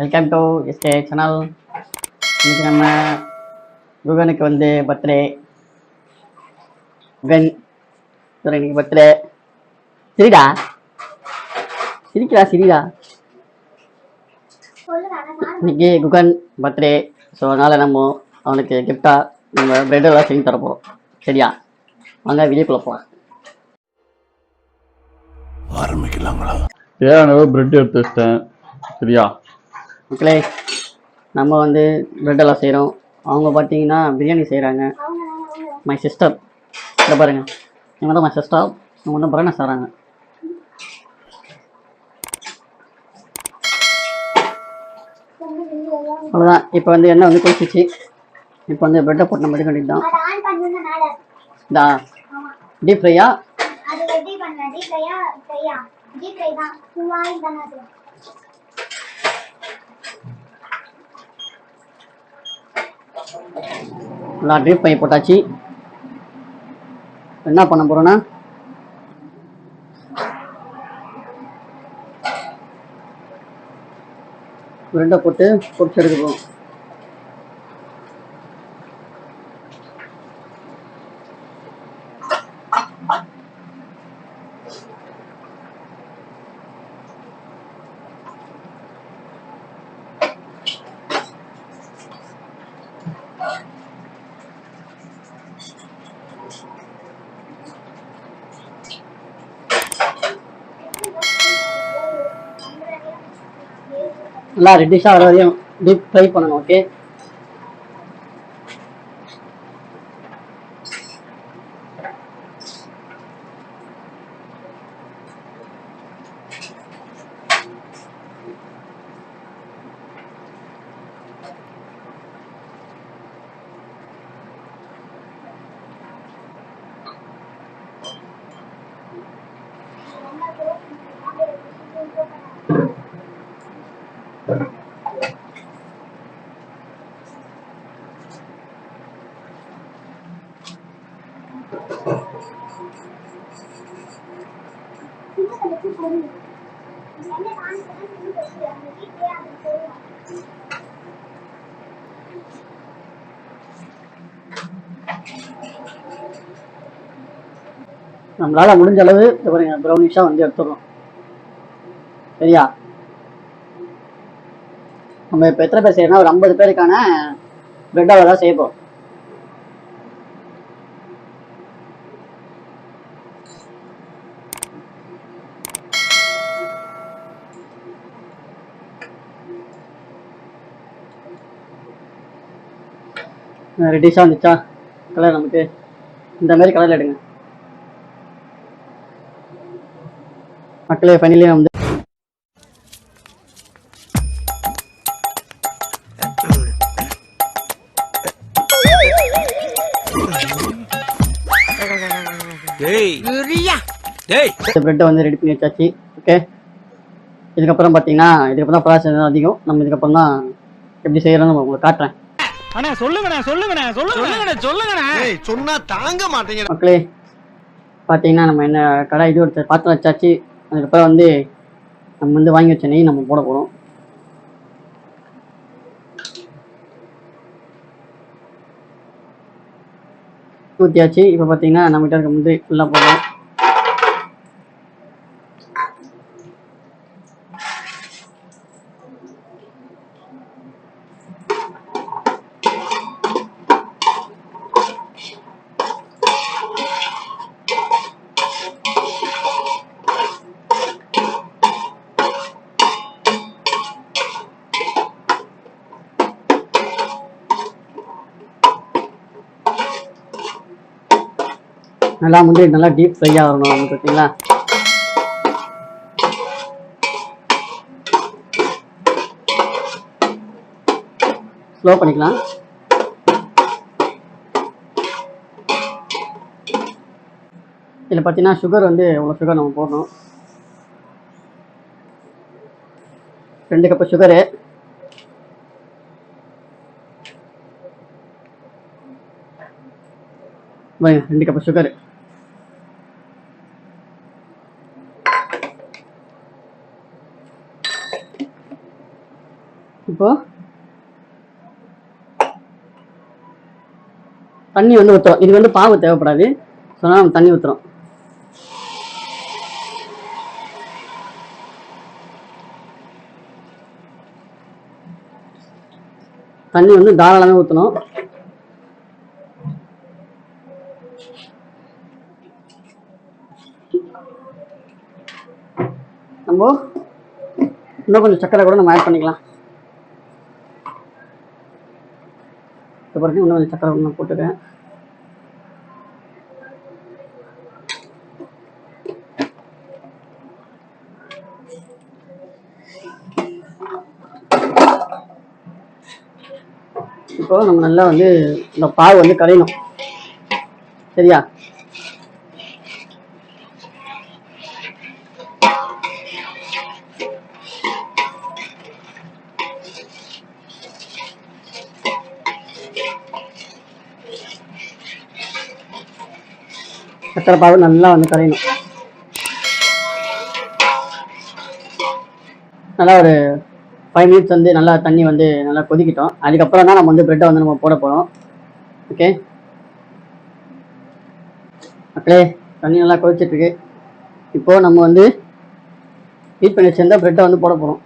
Welcome to SK channel இன்னைக்கு நம்ம குகனுக்கு வந்து பர்த்டே குகன் இன்னைக்கு பர்த்டே சரிடா. சிரிக்கிறா சிரிடா. இன்னைக்கு குகன் பர்த்டே ஸோ அதனால் நம்ம அவனுக்கு கிஃப்டாக நம்ம பிரெட் எல்லாம் செஞ்சு தரப்போம் சரியா? வாங்க வெளியே போகலாம் ஆரம்பிக்கலாங்களா? தேவையான பிரெட் எடுத்து வச்சிட்டேன். சரியா? மக்களே நம்ம வந்து பிரெட்டெல்லாம் செய்கிறோம் அவங்க பார்த்தீங்கன்னா பிரியாணி செய்கிறாங்க மை சிஸ்டர் இதை பாருங்கள் இவங்க தான் மை சிஸ்டர் இவங்க தான் பிரியாணி செய்கிறாங்க அவ்வளோதான் இப்போ வந்து எண்ணெய் வந்து குளிச்சிச்சு இப்போ வந்து பிரெட்டை போட்டு நம்ம எடுக்க வேண்டியது தான். டீப் ஃப்ரையா ஃப்ரையா ஃப்ரையா டீப் ஃப்ரை தான். ஃபுல்லாக தானே ட்ரிப் பண்ணி போட்டாச்சு. என்ன பண்ண போகிறோன்னா ரெண்டை போட்டு பொரிச்சு எடுக்க நல்லா ரெட்டிஷாக வர வரையும் டீப் ஃப்ரை பண்ணணும் ஓகே நம்மளால முடிஞ்ச அளவு பாருங்க ப்ரௌனிஷாக வந்து எடுத்துடுறோம். சரியா? நம்ம இப்போ எத்தனை பேர் செய்யறோம்னா ஒரு ஐம்பது பேருக்கான பிரெட் அவ்வளோ தான் செய்ய போகிறோம் ரெட்டிஷாக வந்துச்சா? கலர் நமக்கு. இந்த மாதிரி கலரில் எடுங்க. மக்களே ஃபைனலி வந்து டேய். இந்த பிரெட்டை வந்து ரெடி பண்ணி வச்சாச்சு. ஓகே இதுக்கப்புறம் பார்த்தீங்கன்னா இதுக்கப்புறம் தான் ப்ராசஸ் அதிகம். நம்ம இதுக்கப்புறம் தான் எப்படி செய்யறோம்னு நான் உங்களுக்கு காட்டுறேன். அண்ணா சொல்லுங்கண்ணே சொல்லுங்கண்ணே சொல்லுங்கண்ணே. சொல்லுங்கண்ணே சொன்னா தாங்க மாட்டேங்க மக்களே பார்த்தீங்கன்னா நம்ம என்ன கடை இது எடுத்து பாத்திரம் வச்சாச்சு. அதுக்கப்புறம் வந்து நம்ம வந்து வாங்கி வச்ச நெய் நம்ம போட போகிறோம் ஊற்றியாச்சு இப்போ பார்த்தீங்கன்னா நம்மகிட்ட இருக்க முந்திரி ஃபுல்லாக போடுறோம். நல்லா வந்து நல்லா டீப் ஃப்ரை ஆகணும் பார்த்தீங்களா? ஸ்லோ பண்ணிக்கலாம். இதில் பார்த்தீங்கன்னா சுகர் வந்து இவ்வளோ சுகர் நம்ம போடணும். ரெண்டு கப்பு சுகரு ரெண்டு கப்பு சுகரு இப்போ? தண்ணி வந்து ஊற்றுறோம் இது வந்து பாவு தேவைப்படாது. ஸோ நம்ம தண்ணி ஊற்றுறோம் தண்ணி வந்து தாராளமாக ஊற்றணும் நம்ம இன்னும் கொஞ்சம் சக்கரை கூட நம்ம ஆட் பண்ணிக்கலாம். இப்போ பாருங்க இன்னும் கொஞ்சம் சக்கரை ஒன்று போட்டுக்கிறேன். இப்போ நம்ம நல்லா வந்து இந்த பால் வந்து கரையணும் சரியா? சக்கரை பாகு நல்லா வந்து கரையணும். நல்லா ஒரு ஃபைவ் மினிட்ஸ் வந்து நல்லா தண்ணி வந்து நல்லா கொதிக்கிட்டோம். அதுக்கப்புறம் தான் நம்ம வந்து ப்ரெட்டை வந்து நம்ம போட போகிறோம் ஓகே மக்களே தண்ணி நல்லா கொதிச்சிட்டு இருக்கு. இப்போ நம்ம வந்து ஹீட் பண்ணி வச்சிருந்தா ப்ரெட்டை வந்து போட போகிறோம்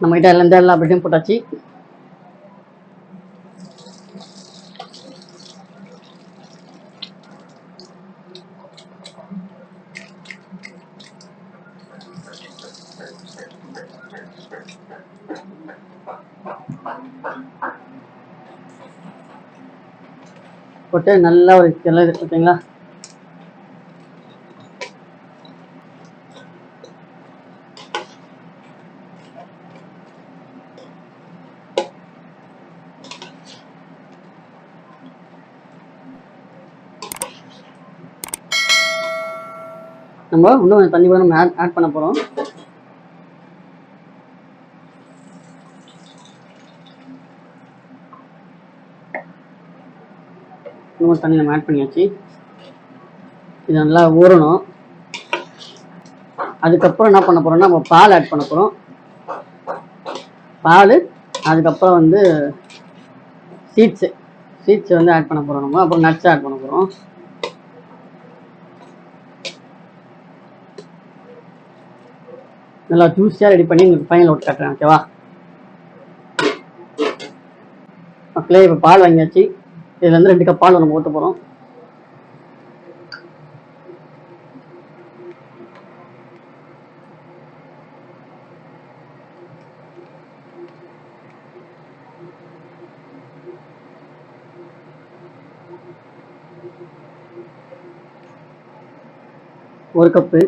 நம்ம கிட்ட எல்லாம் இந்த எல்லா ப்ரெட்டையும் போட்டாச்சு. போட்டு நல்லா ஒரு கிளறு பார்த்தீங்களா நம்ம இன்னும் கொஞ்சம் தண்ணி கூட நம்ம ஆட் ஆட் பண்ண போகிறோம் இன்னும் தண்ணி நம்ம ஆட் பண்ணியாச்சு. இது நல்லா ஊறணும். அதுக்கப்புறம் என்ன பண்ண போறோம்னா நம்ம பால் ஆட் பண்ண போகிறோம் பால் அதுக்கப்புறம் வந்து சீட்ஸு சீட்ஸ் வந்து ஆட் பண்ண போகிறோம் நம்ம. அப்புறம் நட்ஸ் ஆட் பண்ண போகிறோம் நல்லா ஜூஸியாக ரெடி பண்ணி உங்களுக்கு ஃபைனல் ஓட்டு காட்டுறேன் ஓகேவா மக்களே இப்போ பால் வாங்கியாச்சு. இதுலேருந்து ரெண்டு கப் பால் நம்ம ஊற்ற போகிறோம் ஒரு கப்பு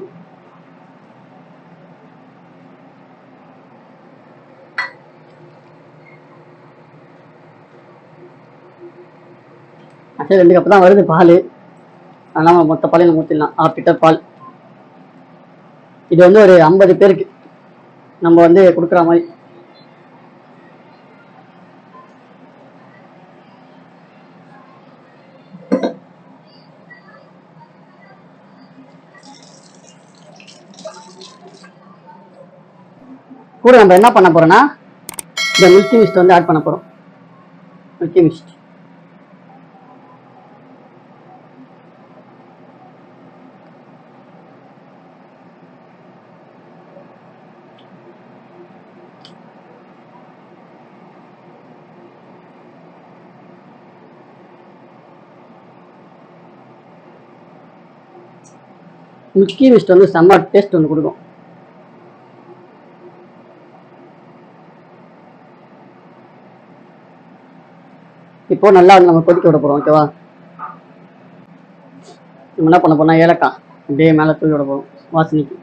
ஆக்சுவலி ரெண்டு கப்பு தான் வருது பால். அதனால் நம்ம மொத்த பாலையும் ஊற்றிடலாம் ஆஃப் லிட்டர் பால். இது வந்து ஒரு ஐம்பது பேருக்கு நம்ம வந்து கொடுக்குற மாதிரி. கூட நம்ம என்ன பண்ண போறோம்னா இந்த மில்கி மிஸ்ட் வந்து ஆட் பண்ண போகிறோம் மில்கி மிஸ்ட் மிக்கி மிஸ்ட் வந்து செம்ம டேஸ்ட் வந்து கொடுக்கும். இப்போ நல்லா வந்து நம்ம கொதிக்க விட போறோம் ஓகேவா நம்ம என்ன பண்ண போனால் ஏலக்காய் அப்படியே மேலே தூக்கி விட போகிறோம் வாசனைக்கு.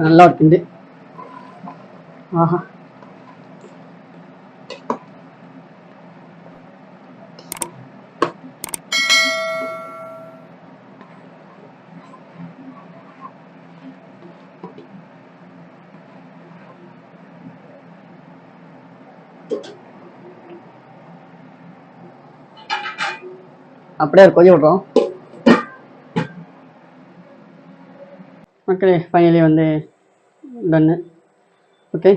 நல்லா ஒரு ஆஹா. அப்படியே கொஞ்சம் கொதி விட்றோம். மக்களே ஃபைனலி வந்து டன்னு ஓகே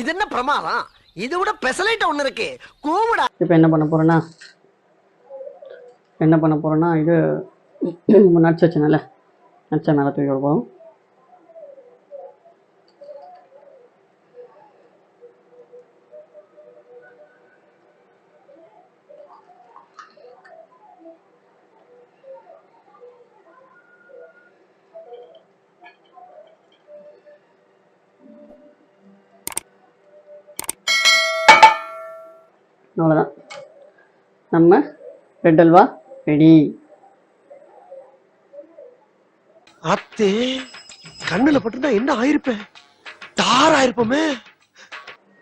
இது என்ன பிரமாதம்? இது விட பெசலைட் ஒண்ணு இருக்கு. கூவிடா. இப்போ என்ன பண்ண போகிறேன்னா என்ன பண்ண போகிறேன்னா இது நட்ஸ் வச்சனால நட்ஸை மேலே தூக்கி விடுவோம் அவ்வளோதான் நம்ம ரெட் அல்வா ரெடி அத்தே கண்ணுல பட்டுனா என்ன ஆயிருப்பேன் தார் ஆயிருப்போமே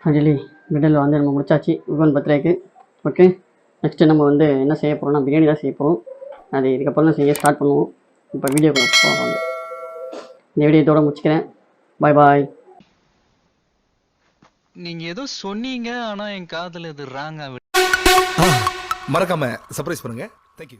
அஞ்சலி ரெட் அல்வா வந்து நம்ம முடிச்சாச்சு. விவன் பர்த்டேக்கு. ஓகே நெக்ஸ்ட்டு நம்ம வந்து என்ன செய்ய போகிறோம்னா பிரியாணி தான் செய்ய போகிறோம் அது இதுக்கப்புறம் தான் செய்ய ஸ்டார்ட் பண்ணுவோம். இப்போ வீடியோ போவாங்க இந்த வீடியோ இதோட முடிச்சுக்கிறேன். பாய் பாய் நீங்க ஏதோ சொன்னீங்க ஆனா என் காதுல இது ராங்கா மறக்காம சர்ப்ரைஸ் பண்ணுங்க. தேங்க்யூ